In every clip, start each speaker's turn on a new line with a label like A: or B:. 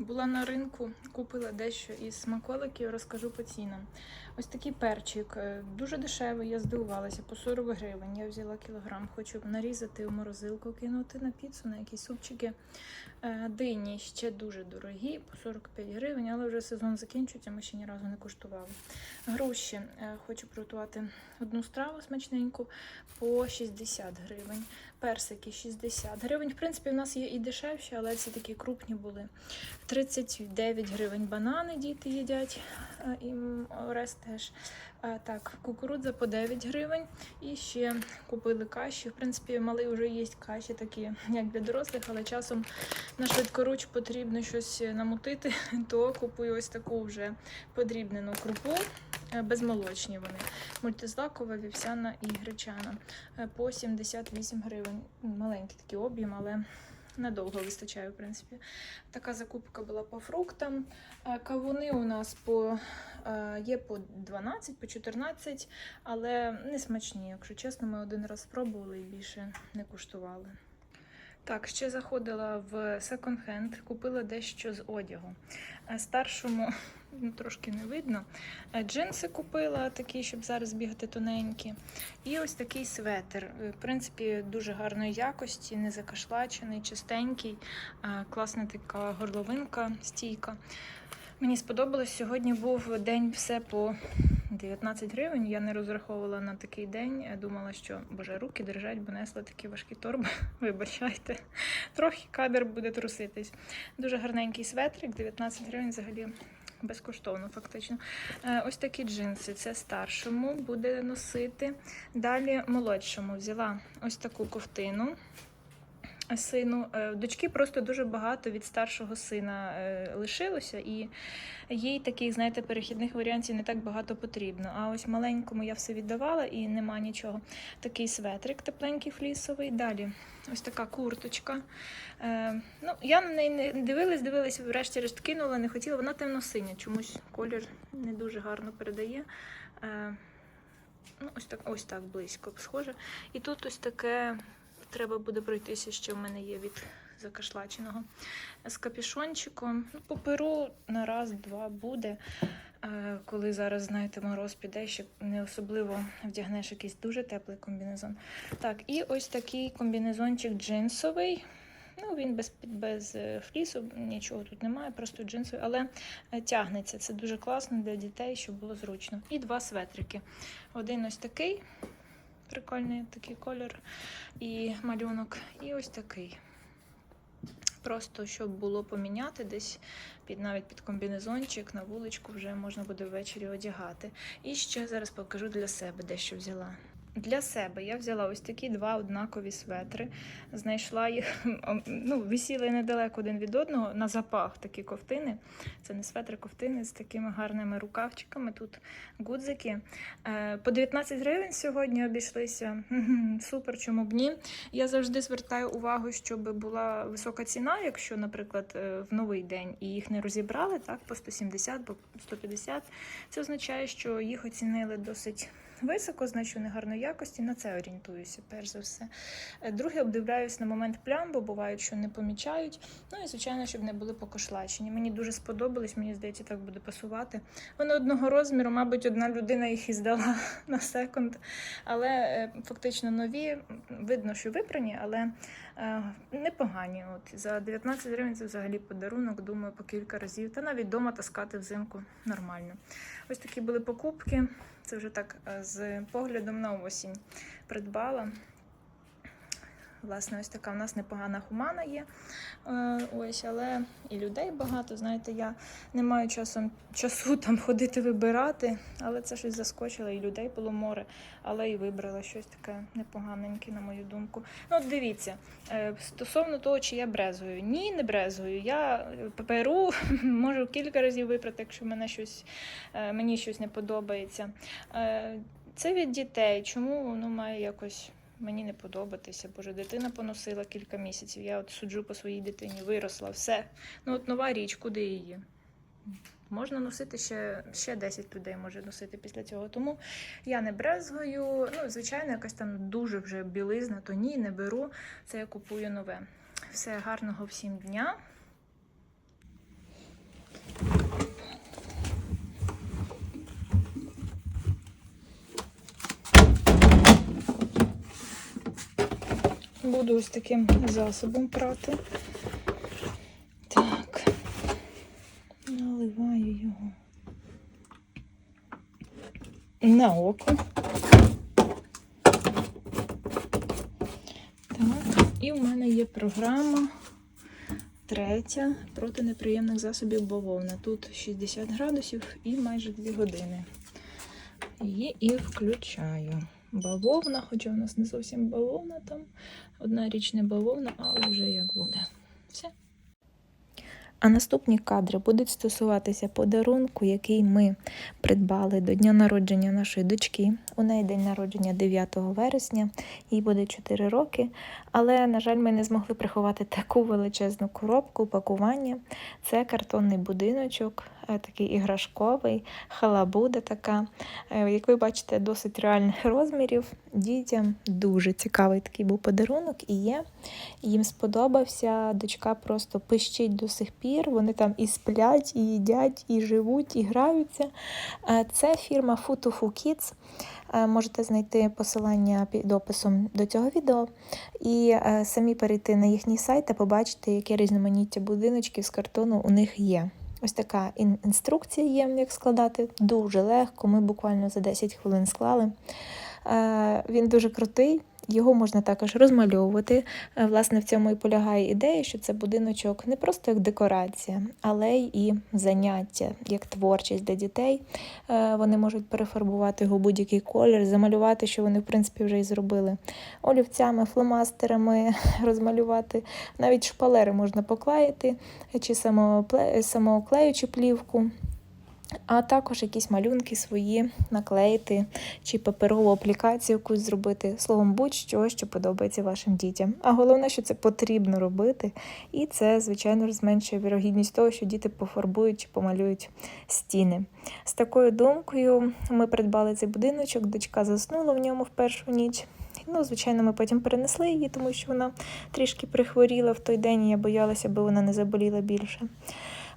A: Була на ринку, купила дещо із смаколиків, розкажу по цінам. Ось такий перчик, е, дуже дешевий, я здивувалася, по 40 гривень. Я взяла кілограм, хочу нарізати в морозилку, кинути на піцу, на якісь супчики. Е, Дині ще дуже дорогі, по 45 гривень, але вже сезон закінчується, ми ще ні разу не куштували. Груші е, хочу приготувати одну страву смачненьку по 60 гривень. Персики 60 гривень. В принципі, в нас є і дешевші, але ці такі крупні були. 39 гривень банани діти їдять. І м, Орес теж. Так, кукурудза по 9 гривень. І ще купили каші. В принципі, малий вже є каші такі, як для дорослих, але часом на швидкоруч потрібно щось намутити, то купую ось таку вже подрібнену крупу. е, Безмолочні вони. Мультизлакова, вівсяна і гречана. Е, По 78 гривень. Маленький такий об'єм, але надовго вистачає, в принципі. Така закупка була по фруктам. Е, Кавуни у нас по, е, є по 12, по 14, але не смачні. Якщо чесно, ми один раз спробували і більше не куштували. Так, ще заходила в секонд-хенд, купила дещо з одягу. Е, Старшому ну, трошки не видно. Е, Джинси купила такі, щоб зараз бігати тоненькі. І ось такий светр. Е, В принципі, дуже гарної якості, не закашлачений, чистенький, класна така горловинка, стійка. Мені сподобалось. Сьогодні був день все по 19 гривень. Я не розраховувала на такий день. Думала, що боже, руки держать, бо несла такі важкі торби. Вибачайте. Трохи кадр буде труситись. Дуже гарненький светрик, 19 гривень взагалі. Безкоштовно, фактично. Е, Ось такі джинси. Це старшому буде носити. Далі молодшому взяла ось таку ковтину сину. Е, Дочки просто дуже багато від старшого сина е, лишилося, і їй таких, знаєте, перехідних варіантів не так багато потрібно. А ось маленькому я все віддавала і нема нічого. Такий светрик тепленький флісовий. Далі ось така курточка. Е, ну, я на неї не дивилась, дивилась, врешті-решт кинула, не хотіла. Вона темно-синя, чомусь колір не дуже гарно передає. Е, ну, ось так, ось так близько схоже. І тут ось таке треба буде пройтися, що в мене є від закашлаченого. З капюшончиком. Ну, по перу на раз-два буде. Коли зараз, знаєте, мороз піде, ще не особливо вдягнеш якийсь дуже теплий комбінезон. Так, і ось такий комбінезончик джинсовий. Ну, він без, без е, флісу, нічого тут немає, просто джинсовий, але е, тягнеться. Це дуже класно для дітей, щоб було зручно. І два светрики. Один ось такий, прикольний такий колір і малюнок. І ось такий. Просто щоб було поміняти десь під навіть під комбінезончик на вуличку вже можна буде ввечері одягати. І ще зараз покажу для себе дещо взяла. Для себе я взяла ось такі два однакові светри. Знайшла їх, ну, висіли недалеко один від одного на запах такі ковтини. Це не светри, ковтини з такими гарними рукавчиками. Тут гудзики. Е, По 19 гривень сьогодні обійшлися. Супер, чому б ні. Я завжди звертаю увагу, щоб була висока ціна, якщо, наприклад, е, в новий день і їх не розібрали, так, по 170, по 150. Це означає, що їх оцінили досить високо, значить вони гарної якості. На це орієнтуюся, перш за все. Е, Друге, обдивляюсь на момент плям, бо бувають, що не помічають. Ну і звичайно, щоб не були покошлачені. Мені дуже сподобались, мені здається, так буде пасувати. Вони одного розміру, мабуть, одна людина їх і здала на секунд. Але е, фактично нові. Видно, що випрані, але е, непогані. От за 19 гривень це взагалі подарунок, думаю, по кілька разів. Та навіть вдома таскати взимку нормально. Ось такі були покупки. Це вже так е, з поглядом на осінь придбала. Власне, ось така в нас непогана хумана є. Е, ось, але і людей багато. Знаєте, я не маю часом, часу там ходити вибирати, але це щось заскочило, і людей було море, але і вибрала щось таке непоганеньке, на мою думку. Ну, от дивіться, е, стосовно того, чи я брезгую. Ні, не брезгую. Я е, можу кілька разів вибрати, якщо мене щось, мені щось не подобається. Це від дітей. Чому воно має якось мені не подобатися. Боже, дитина поносила кілька місяців. Я от суджу по своїй дитині, виросла, все. Ну от нова річ, куди її? Можна носити ще, ще 10 людей може носити після цього. Тому я не брезгую. Ну, звичайно, якась там дуже вже білизна, то ні, не беру. Це я купую нове. Все гарного всім дня. Буду ось таким засобом прати. Так, наливаю його на око. Так, і в мене є програма третя проти неприємних засобів бавовна. Тут 60 градусів і майже 2 години. Її і включаю. Бавовна, хоча у нас не зовсім бавовна там. Одна річ не бавовна, але вже як буде. Все. А наступні кадри будуть стосуватися подарунку, який ми придбали до дня народження нашої дочки. У неї день народження 9 вересня, їй буде 4 роки. Але, на жаль, ми не змогли приховати таку величезну коробку, пакування. Це картонний будиночок, такий іграшковий, халабуда така. Е, Як ви бачите, досить реальних розмірів. Дітям дуже цікавий такий був подарунок і є. Їм сподобався. Дочка просто пищить до сих пір. Вони там і сплять, і їдять, і живуть, і граються. Е, Це фірма Futufu Kids. Е, Можете знайти посилання під описом до цього відео і е, самі перейти на їхній сайт та побачити, яке різноманіття будиночків з картону у них є. Ось така інструкція є, як складати. Дуже легко. Ми буквально за 10 хвилин склали. Е, Він дуже крутий. Його можна також розмальовувати. Е, Власне, в цьому і полягає ідея, що це будиночок не просто як декорація, але й і заняття, як творчість для дітей. Е, Вони можуть перефарбувати його будь-який колір, замалювати, що вони, в принципі, вже і зробили. Олівцями, фломастерами розмалювати. Навіть шпалери можна поклеїти, чи самооклеючу плівку. А також якісь малюнки свої наклеїти, чи паперову аплікацію якусь зробити, словом, будь-що, що подобається вашим дітям. А головне, що це потрібно робити, і це, звичайно, зменшує вірогідність того, що діти пофарбують чи помалюють стіни. З такою думкою ми придбали цей будиночок, дочка заснула в ньому в першу ніч. Ну, звичайно, ми потім перенесли її, тому що вона трішки прихворіла в той день, і я боялася, аби вона не заболіла більше.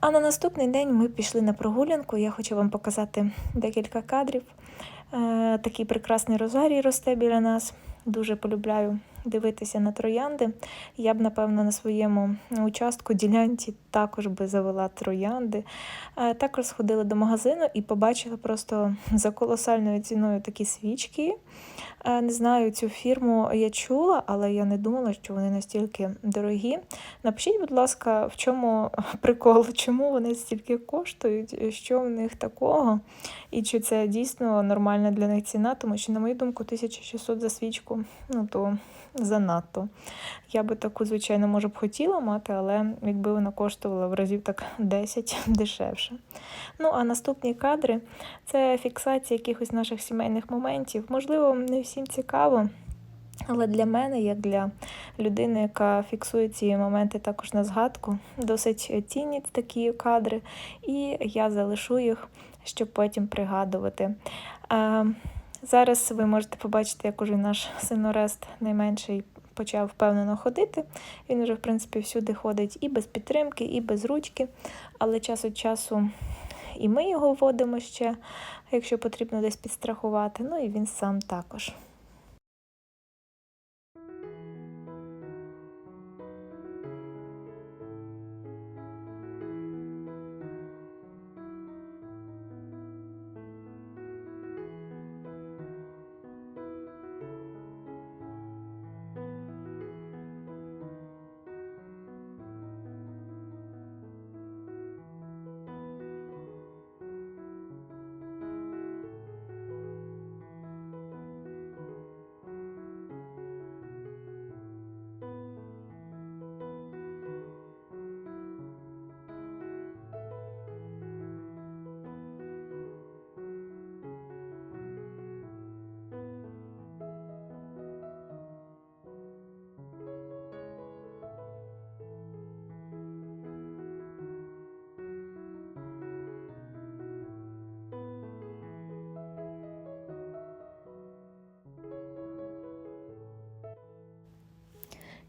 A: А на наступний день ми пішли на прогулянку. Я хочу вам показати декілька кадрів. Е, такий прекрасний розарій росте біля нас. Дуже полюбляю дивитися на троянди. Я б, напевно, на своєму участку ділянці також би завела троянди. Також сходила до магазину і побачила просто за колосальною ціною такі свічки. Не знаю, цю фірму я чула, але я не думала, що вони настільки дорогі. Напишіть, будь ласка, в чому прикол, чому вони стільки коштують, що в них такого, і чи це дійсно нормальна для них ціна, тому що, на мою думку, 1600 за свічку, ну то занадто. Я би таку, звичайно, може б хотіла мати, але якби вона коштувала в разів так 10 дешевше. Ну, а наступні кадри це фіксація якихось наших сімейних моментів. Можливо, не всім цікаво. Але для мене, як для людини, яка фіксує ці моменти також на згадку, досить цінні такі кадри, і я залишу їх, щоб потім пригадувати. Зараз ви можете побачити, як уже наш син Орест найменший почав впевнено ходити. Він вже, в принципі, всюди ходить і без підтримки, і без ручки, але час від часу і ми його вводимо ще, якщо потрібно десь підстрахувати. Ну і він сам також.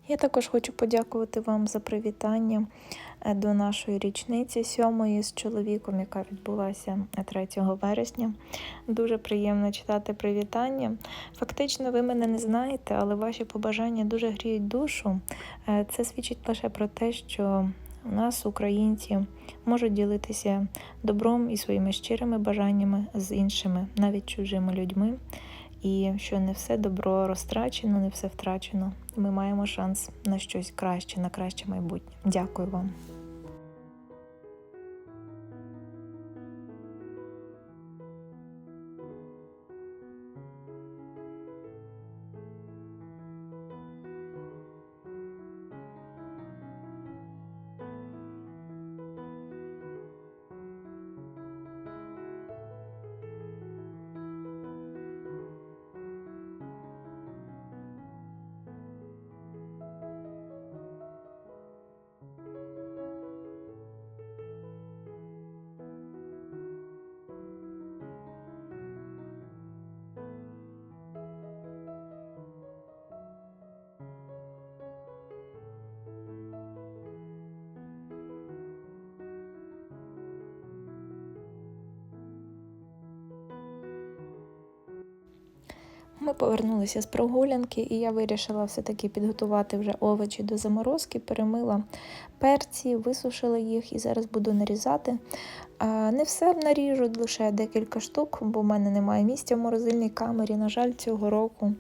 A: Я також хочу подякувати вам за привітання. е, до нашої річниці сьомої з чоловіком, яка відбулася 3 вересня. Дуже приємно читати привітання. Фактично, ви мене не знаєте, але ваші побажання дуже гріють душу. Е, Це свідчить лише про те, що у нас, українці, можуть ділитися добром і своїми щирими бажаннями з іншими, навіть чужими людьми. І що не все добро розтрачено, не все втрачено. Ми маємо шанс на щось краще, на краще майбутнє. Дякую вам. Ми повернулися з прогулянки, і я вирішила все-таки підготувати вже овочі до заморозки, перемила перці, висушила їх і зараз буду нарізати. Не все наріжу, лише декілька штук, бо в мене немає місця в морозильній камері. На жаль, цього року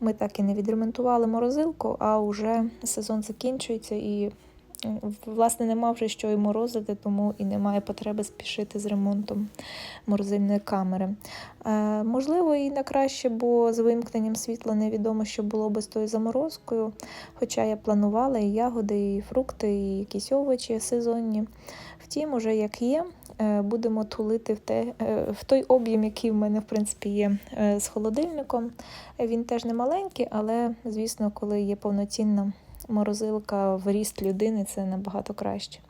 A: ми так і не відремонтували морозилку, а вже сезон закінчується і. Власне, нема вже що і морозити, тому і немає потреби спішити з ремонтом морозильної камери. Е, можливо, і на краще, бо з вимкненням світла невідомо, що було би з тою заморозкою. Хоча я планувала і ягоди, і фрукти, і якісь овочі сезонні. Втім, уже як є, е, будемо тулити в, те, е, в той об'єм, який в мене в принципі є з холодильником. Він теж не маленький, але звісно, коли є повноцінна морозилка в ріст людини, це набагато краще.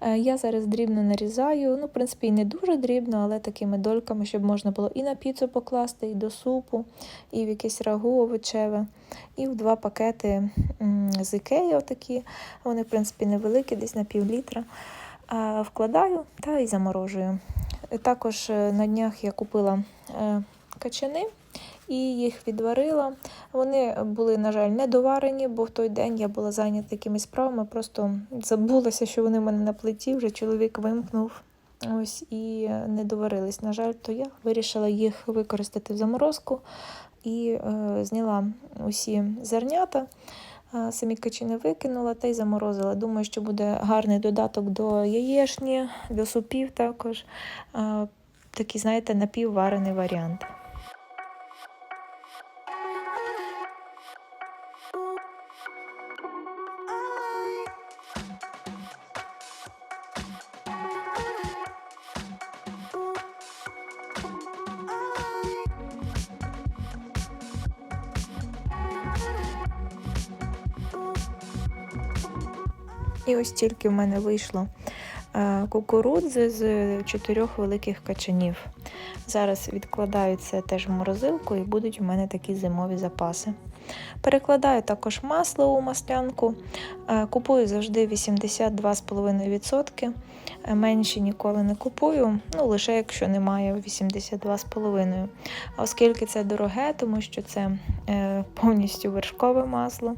A: Е, Я зараз дрібно нарізаю, ну, в принципі, і не дуже дрібно, але такими дольками, щоб можна було і на піцу покласти, і до супу, і в якесь рагу овочеве, і в два пакети з ікеї отакі. Вони, в принципі, невеликі, десь на пів літра. Вкладаю та і заморожую. Також е, на днях я купила е, качани і їх відварила. Вони були, на жаль, недоварені, бо в той день я була зайнята якимись справами, просто забулася, що вони в мене на плиті, вже чоловік вимкнув. Ось і не доварились. На жаль, то я вирішила їх використати в заморозку і е, зняла усі зернята. е, Самі качини викинула та й заморозила. Думаю, що буде гарний додаток до яєшні, до супів також. Е, Такий, знаєте, напівварений варіант. І ось тільки в мене вийшло е, кукурудзи з чотирьох великих качанів. Зараз відкладаю це теж в морозилку і будуть у мене такі зимові запаси. Перекладаю також масло у маслянку. Е, Купую завжди 82,5%. Менше ніколи не купую, ну лише якщо немає 82,5%. А оскільки це дороге, тому що це е, повністю вершкове масло,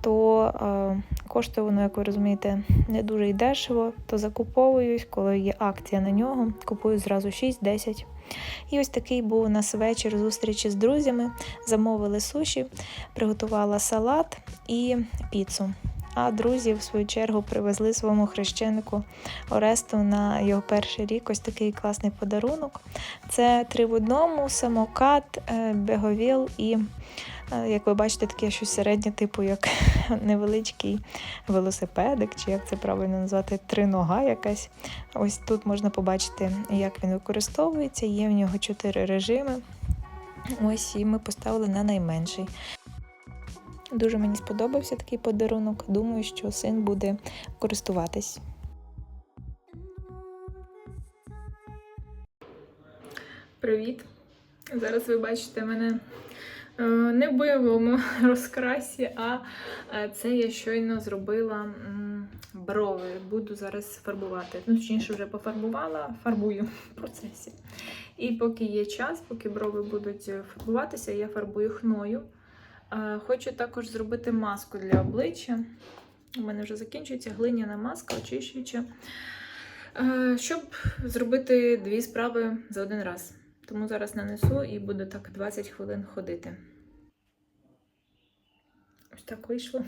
A: то е, коштує воно, як ви розумієте, не дуже й дешево, то закуповуюсь, коли є акція на нього, купую зразу 6-10. І ось такий був у нас вечір зустрічі з друзями. Замовили суші, приготувала салат і піцу. А друзі, в свою чергу, привезли своєму хрещенику Оресту на його перший рік ось такий класний подарунок. Це три в одному: самокат, е, беговіл і, е, як ви бачите, таке щось середнє, типу як невеличкий велосипедик, чи як це правильно назвати, тринога якась. Ось тут можна побачити, як він використовується. Є в нього чотири режими. Ось і ми поставили на найменший. Дуже мені сподобався такий подарунок. Думаю, що син буде користуватись. Привіт! Зараз ви бачите мене е, не в бойовому розкрасі, а е, це я щойно зробила брови буду зараз фарбувати. Ну, точніше, вже пофарбувала, фарбую в процесі. І поки є час, поки брови будуть фарбуватися, я фарбую хною. Е, Хочу також зробити маску для обличчя. У мене вже закінчується глиняна маска, очищуюча. Е, Щоб зробити дві справи за один раз. Тому зараз нанесу і буду так 20 хвилин ходити. Ось так вийшло.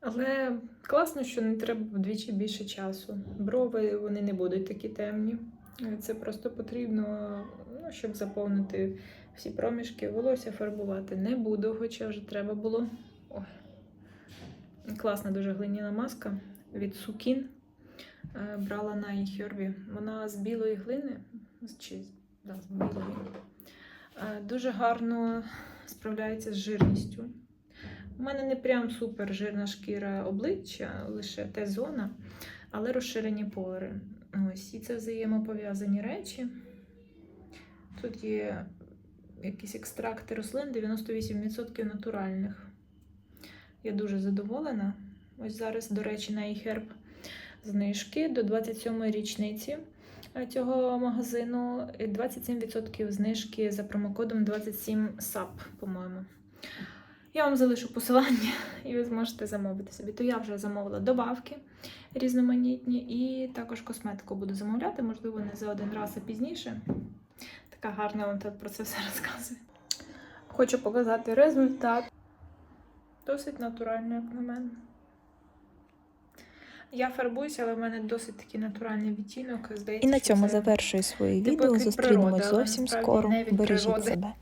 A: Але класно, що не треба вдвічі більше часу. Брови вони не будуть такі темні. Е, Це просто потрібно, ну, щоб заповнити всі проміжки. Волосся фарбувати не буду, хоча вже треба було. Ой. Класна дуже глиняна маска від Сукін. Е, Брала на iHerb. Вона з білої глини. Чи, да, з білої. Е, Дуже гарно справляється з жирністю. У мене не прям супер жирна шкіра обличчя, лише Т-зона, але розширені пори. Ось, і це взаємопов'язані речі. Тут є якісь екстракти рослин, 98% натуральних. Я дуже задоволена. Ось зараз, до речі, на iHerb знижки до 27-ї річниці е, цього магазину. 27% знижки за промокодом 27SAP, по-моєму. Я вам залишу посилання, і ви зможете замовити собі. То я вже замовила добавки різноманітні, і також косметику буду замовляти, можливо, не за один раз, а пізніше. Така гарна вам тут про це все розказує. Хочу показати результат. Досить натурально, як на мене. Я фарбуюся, але в мене досить такий натуральний відтінок. Здається,
B: І на цьому
A: це
B: завершую своє
A: типу
B: відео.
A: як
B: Зустрінемось зовсім
A: насправді
B: скоро. Бережіть
A: природи.
B: себе.